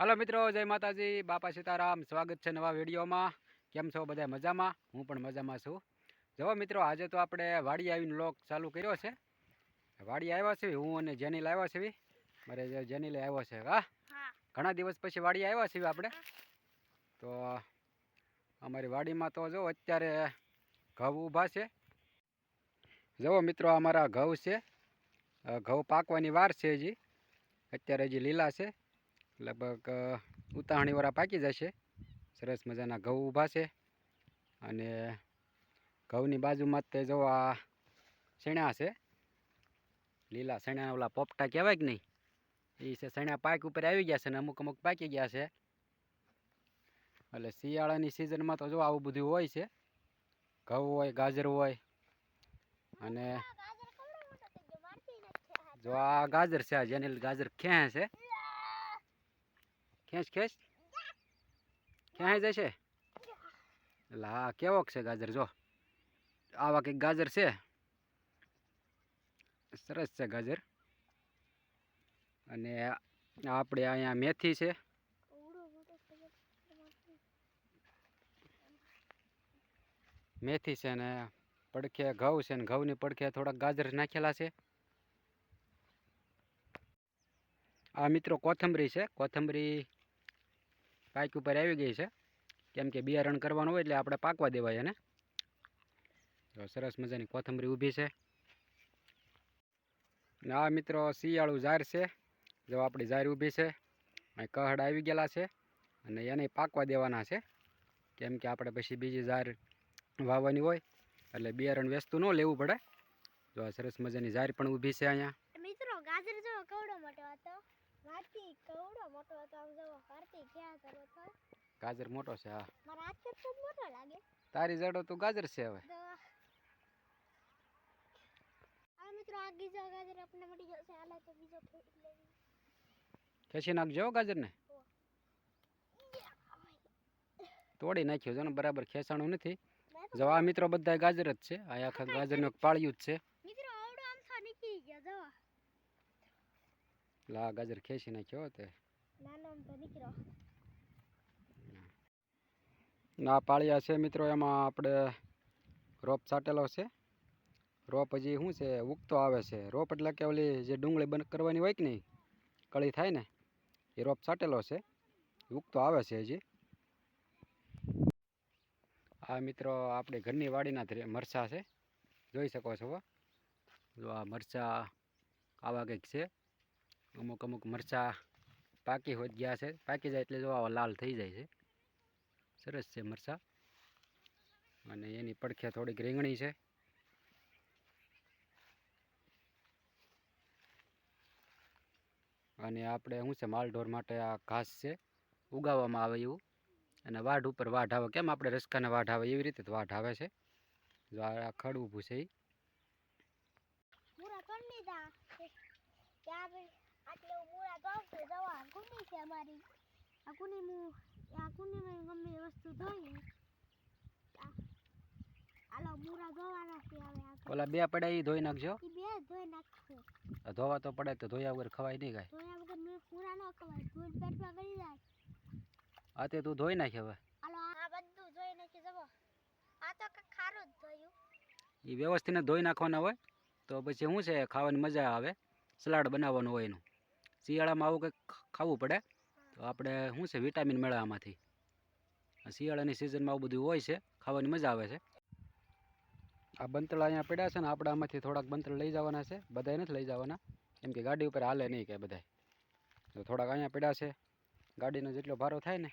હાલો મિત્રો જય માતાજી. બાપા સીતારામ સ્વાગત છે નવા વિડીયોમાં. કેમ છો બધા મજામાં? હું પણ મજામાં છું. જુઓ મિત્રો આજે તો આપણે વાડી આવીને લોક ચાલુ કર્યો છે. વાડી આવ્યા છે હું અને જેનીલ આવ્યા છે મારે જેનીલે આવ્યો છે હા? ઘણા દિવસ પછી વાડી આવ્યા છીએ આપણે. તો અમારી વાડીમાં તો જો અત્યારે ઘઉં ઊભા છે. જુઓ મિત્રો અમારા ઘઉં છે. ઘઉં પાકવાની વાર છે હજી. અત્યારે હજી લીલા છે. લગભગ ઉતાહણીવાળા પાકી જશે. સરસ મજાના ઘઉં ઊભા છે અને ઘઉંની બાજુમાં તે જો આ શેણા છે. લીલા શેણા ઓલા પોપટા કહેવાય કે નહીં? એ છે શેણા પાક ઉપર આવી ગયા છે ને અમુક અમુક પાકી ગયા છે. એટલે શિયાળાની સિઝનમાં તો જો આવું બધું હોય છે. ઘઉં હોય ગાજર હોય અને. જો આ ગાજર છે આ જેની ગાજર ખેં છે? ખેંચ ખેંચ. ક્યાં જશે. એટલે હા કેવોક છે ગાજર, જો. આવા કંઈક ગાજર છે. સરસ છે ગાજર. અને આપણે અહીંયા મેથી છે. મેથી છે ને પડખે ઘઉં છે ને ઘઉંની પડખે થોડાક ગાજર નાખેલા છે. આ મિત્રો કોથમરી છે. કોથમરી પાક ઉપર આવી ગઈ છે. કેમ કે બિયારણ કરવાનું હોય એટલે આપણે પાકવા દેવાય એને. તો સરસ મજાની કોથમરી ઊભી છે. ને આ મિત્રો શિયાળું ઝાર છે. જો આપણી ઝાર ઊભી છે. અહીં કહડ આવી ગયેલા છે અને એને પાકવા દેવાના છે. કેમ કે આપણે પછી બીજી ઝાર વાવવાની હોય એટલે બિયારણ વેચતું ન લેવું પડે. જો સરસ મજાની ઝાર પણ ઊભી છે અહીંયા. મિત્રો ગાજર જો કવડો મોટો હતો. મારથી કવડો મોટો હતો? આમ જવો કાર્તિક ક્યાં કરો છો ગાજર મોટો છે હા. મારા હાથ તો મોટો લાગે. તારી જડો તો ગાજર છે હવે. આ મિત્રો આ ગીજો ગાજર આપણે મળી જશે આલા તો બીજો થોડી લેવી ખેંચી નાખજો ગાજર ને તોડી નાખ્યો છે ને બરાબર ખેંચાણું નથી. જો આ મિત્રો બધા ગાજર જ છે. આ આખા ગાજરનું પાળ્યું જ છે. મિત્રો આવડો આમ થા નીકળી ગયા જો આ ગાજર ખેંચી નાખ્યો તે. ના પાળિયા છે મિત્રો એમાં આપણે રોપ છાંટેલો છે. રોપ હજી શું છે ઉગતો આવે છે. રોપ એટલે કે ઓલી જે ડુંગળી બંધ કરવાની હોય કે નહીં કળી થાય ને એ રોપ છાંટેલો છે. ઉગતો આવે છે હજી. આ મિત્રો આપણી ઘરની વાડીના મરચાં છે. જોઈ શકો છો. જો આ મરચાં આવા કંઈક છે. અમુક અમુક મરચાં પાકી હોત ગયા છે. પાકી જાય એટલે જો આવા લાલ થઈ જાય છે. સરસ છે મરચાં. અને એની પડખે થોડીક રીંગણી છે. અને આપણે શું છે, માલઢોર માટે આ ઘાસ છે, ઉગાવવામાં આવે એવું. અને વાઢ ઉપર વાઢ આવે. કેમ આપણે રસકાને વાઢ આવે? એવી રીતે વાઢ આવે છે. જો આ ખડ ઊભું છે આટલે મૂરા તો આવશે દવા કુંડી છે અમારી. આ કુંડી હું આ કુંડીમાં ગમે એ વસ્તુ ધોઈ. આલો મૂરા ધોવાના છે હવે ઓલા બે પડ્યા એ ધોઈ નાખજો. ઈ બે ધોઈ નાખશે. આ ધોવા તો પડે તો ધોયા વગર ખવાય નહીં કાંઈ. ધોયા વગર મેં પૂરા ન ખવાય ધોઈને પેટમાં ગળી જાય. આ તે તું ધોઈ નાખ હવે. આલો આ બધું ધોઈ નાખી જવો. આ તો ખારું જ ધોયું. એ વ્યવસ્થિત ધોઈ નાખવાના હોય તો પછી શું છે ખાવાની મજા આવે. સલાડ બનાવવાનું હોય એનું. શિયાળામાં આવું કંઈક ખાવું પડે, તો આપણે શું છે, વિટામિન મળે આમાંથી. શિયાળાની સિઝનમાં આવું બધું હોય છે, ખાવાની મજા આવે છે. આ બંતળા અહીંયા પડ્યા છે ને, આપણે આમાંથી થોડાક બંતળ લઈ જવાના છે, બધાય નથી લઈ જવાના, કેમ કે ગાડી ઉપર હાલે નહીં કે બધાય. તો થોડાક અહીંયા પડ્યા છે, ગાડીનો જેટલો ભારો થાય ને,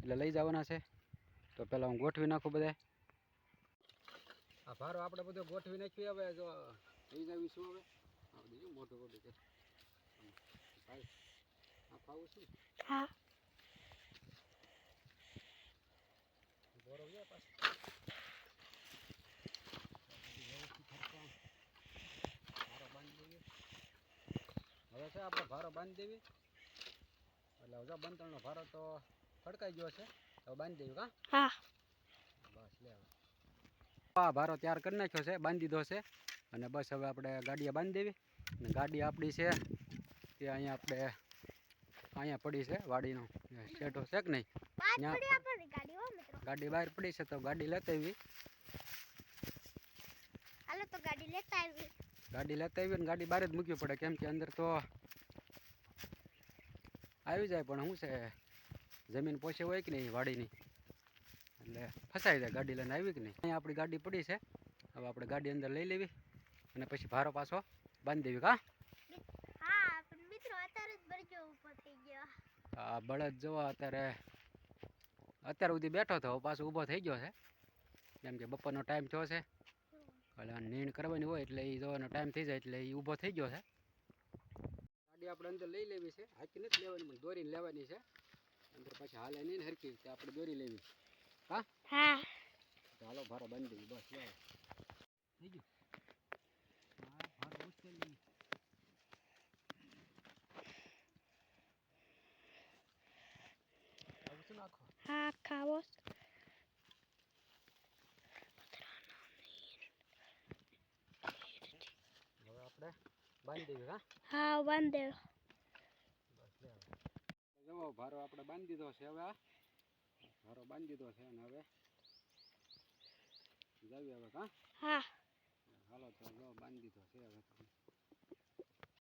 એટલે લઈ જવાના છે. તો પહેલાં હું ગોઠવી નાખું બધાય. આ ભારો આપણે બધો ગોઠવી નાખ્યું, હવે જો લઈ જાવીશું હવે. મોટું મોટું હા. હવે છે આપણે ભારો બાંધી દેવી. એટલે હવે બંતણનો ભારો તો ફડકાઈ ગયો છે. હવે બાંધી દેવી હા? બસ લે આ ભારો તૈયાર કરી નાખ્યો છે બાંધી દીધો છે. અને બસ હવે આપણે ગાડીએ બાંધી દેવી. અને ગાડી આપણી છે તે અહીંયા આપણે અહીંયા પડી છે વાડીનો. શેઠો છે કે નહીં? ગાડી બહાર પડી છે તો ગાડી લેતા આવી હાલો તો ગાડી લેતા આવી ગાડી લેતા આવી ને ગાડી બહાર જ મૂકવી પડે કેમ કે અંદર તો આવી જાય પણ શું છે જમીન પોસે હોય કે નહીં વાડીની? એટલે ફસાઈ જાય ગાડી લઈને આવી કે નહીં? અહીંયા આપણી ગાડી પડી છે. હવે આપણે ગાડી અંદર લઈ લેવી અને પછી ભારો પાછો બાંધી દેવી કા? મિત્રો અત્યારે જ બરજો ઊભો થઈ ગયો. આ બળદ જોવો અત્યારે અત્યાર સુધી બેઠો હતો પાછો ઊભો થઈ ગયો છે. કેમ કે બપોરનો ટાઈમ થયો છે. એટલે નીણ કરવાની હોય એટલે એ જોવાનો ટાઈમ થઈ જાય એટલે એ ઊભો થઈ ગયો છે. ગાડી આપણે અંદર લઈ લેવી છે. હાકી નથી લેવાની પણ દોરીને લેવાની છે. અંદર પછી હાલે નહીં ને હરકી તે આપણે દોરી લેવી. હા? હા. ચાલો ભારો બંધ બસ થઈ ગયું હા ભારો ઉચકેલી આવું શું નાખો હવે આપણે બાંધી દેવી હા હા બાંધી લે જુઓ ભારો આપણે બાંધી દીધો છે હવે ભારો બાંધી દીધો છે અને હવે. જાવી હવે હા? હા. હાલો તો જો બાંધી દીધો છે હવે.